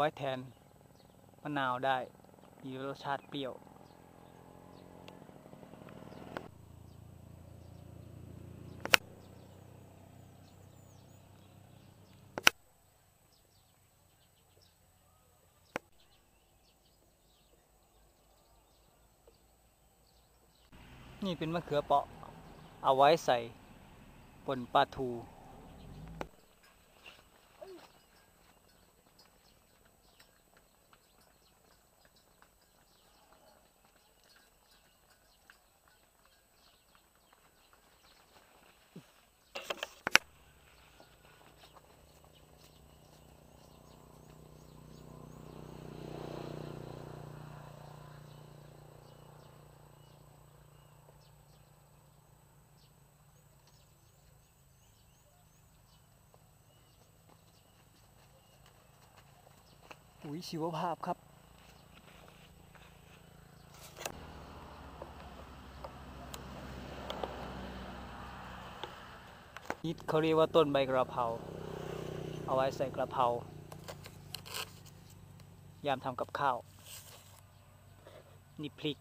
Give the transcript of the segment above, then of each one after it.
ไว้แทนมะนาวได้ มีรสชาติเปรี้ยว นี่เป็นมะเขือเปราะ เอาไว้ใส่บนปลาทู ปุ๋ยชีวภาพครับ นี่เขาเรียกว่าต้นใบกระเพราเอาไว้ใส่กระเพรายามทำกับข้าว นี่พริก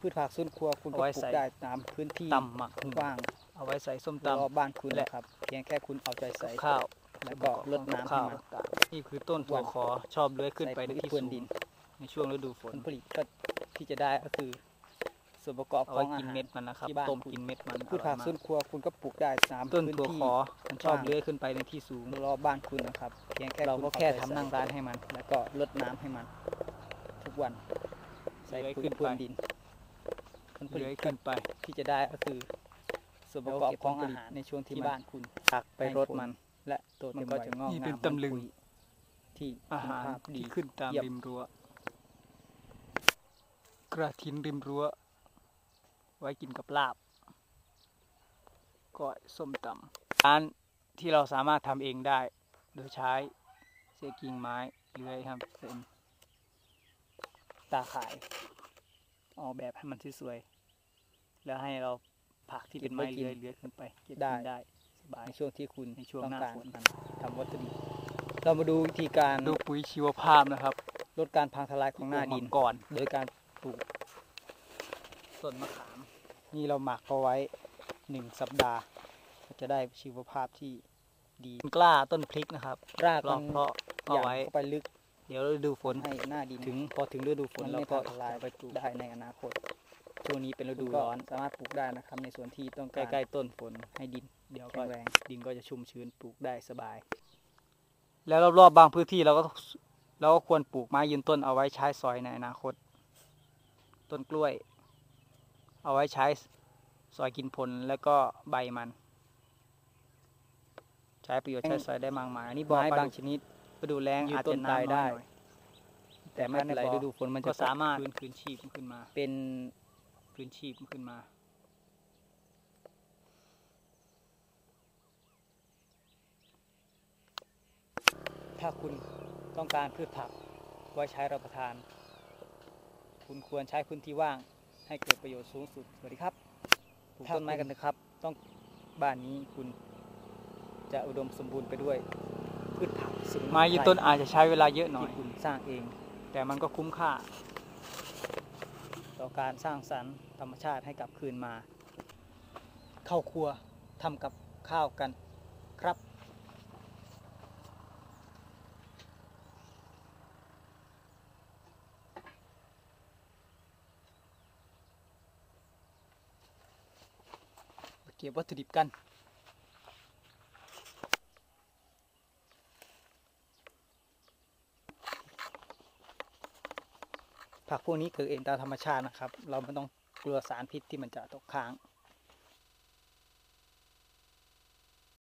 พืชผักสวนครัวคุณก็เอาไว้ปลูใส่กได้ตามพื้นที่ตำหมักหุ่งกว้าง เอาไว้ใส่ส้มรอบตำบ้านคุณและนะครับ เพียงแค่คุณเอาใจใส่ข้าว แล้วก็รดน้ำให้ข้าวมัน นี่คือต้นถั่วขอชอบเลื้อยขึ้นไปในใส่ที่ปุ๋ยสูดินงในช่วงฤดูฝผนลผลิตก็ที่จะได้ก็คือส่วนประกอบเอาขอไว้งอากินหารเม็ดมันนะครับที่บ้านต้มคุณกินเม็ดมันพืชผักอสร่วอยนครัวคุณก็ปลูกได้ตามมากต้นพื้นถั่วที่ขอมันชอบเลื้อยขึ้นไปในที่สูงรอบบ้านคุณนะครับเพียงแค่เราคุณก็อแค่ใจทำใส่นั่งร้านให้มัน แล้วก็รดน้ำให้มัน ทุกวัน ใส่เลื้อยปุ๋ยขึ้นพรวนไปดินผลผลิเลื้อยตขึ้นไปที่จะได้ก็คือ ส่วนประกอบแล้วเก็บของผลผอาลิตหารในช่วงที่ที่บ้าบ้านนคุณตักไปรดมัน และโตมัเต็นมก็วัยจะงอกนี่งามเป็นตำลึง ที่อาหารคุณภพดีที่ขึ้นตามเยี่ยมริมรั้ว กระถินริมรั้ว ไว้กินกับลาบก้อยส้มตำร้านที่เราสามารถทำเองได้ โดยใช้เศษกิ่งไม้เลื้อยครับเป็นตาข่าย ออกแบบให้มันสวยๆแล้วให้เราผักที่เป็นไม้เลื้อยเลื้อยขึ้นไปเก็บกินได้ สบายในช่วงที่คุณในช่วงต้องหน้าการฝนทำวัตถุดิบ เรามาดูวิธีการดูปุ๋ยชีวภาพนะครับ ลดการพังทลายของหน้าดินก่อน โดยการปลูกต้นมะขาม นี่เราหมักเอาไว้หนึ่งสัปดาห์ก็จะได้ชีวภาพที่ดีต้นกล้าต้นพริกนะครับ รากลมัองนเพาะอเอาย่างไว้เข้าไปลึก เดี๋ยวฤดูฝนให้หน้าดินถึงพอถึงฤดูฝมันนเราไม่ก็พังทลายไปปลูกได้ในอนาคตช่วงนี้เป็นฤดูก็ร้อนสามารถปลูกได้นะครับ ในส่วนที่ต้องใกการล้ๆต้นฝนให้ดิน เดี๋ยวแข็ก็งแรงดินก็จะชุ่มชื้นปลูกได้สบาย แล้วรอบๆบางพื้นที่เราก็เราก็ควรปลูกไม้ยืนต้นเอาไว้ใช้สอยในอนาคต ต้นกล้วย เอาไว้ใช้สอยกินผลแล้วก็ใบมัน ใช้ประโยชน์ใช้สอยได้มากมายอันนี้บ่อไม้ปลาดุกบางชนิดฤดูแล้งยืนอาจต้จะนน้ำตายน้อยได้หน่อยแต่ไม่เป็นไรในบ่อฤดูฝนมันก็จะสามารถฟื้นคืนชีพขึ้นมา เป็นคืนชีพขึ้นมา ถ้าคุณต้องการพืชผักไว้ใช้รับประทาน คุณควรใช้พื้นที่ว่างให้เกิดประโยชน์สูงสุดสวัสดีครับปลูกถ้าต้นไม้คุณกันนะครับ ต้องบ้านนี้คุณจะอุดมสมบูรณ์ไปด้วยพืชผักสมุนไม้ยืนไพรต้นอาจจะใช้เวลาเยอะหน่อยที่คุณสร้างเอง แต่มันก็คุ้มค่า ต่อการสร้างสรรค์ธรรมชาติให้กลับคืนมา เข้าครัวทำกับข้าวกันครับ ก็บวัตถุดิบกัน ผักพวกนี้เกิดเองตามธรรมชาตินะครับ เราไม่ต้องกลัวสารพิษที่มันจะตกค้าง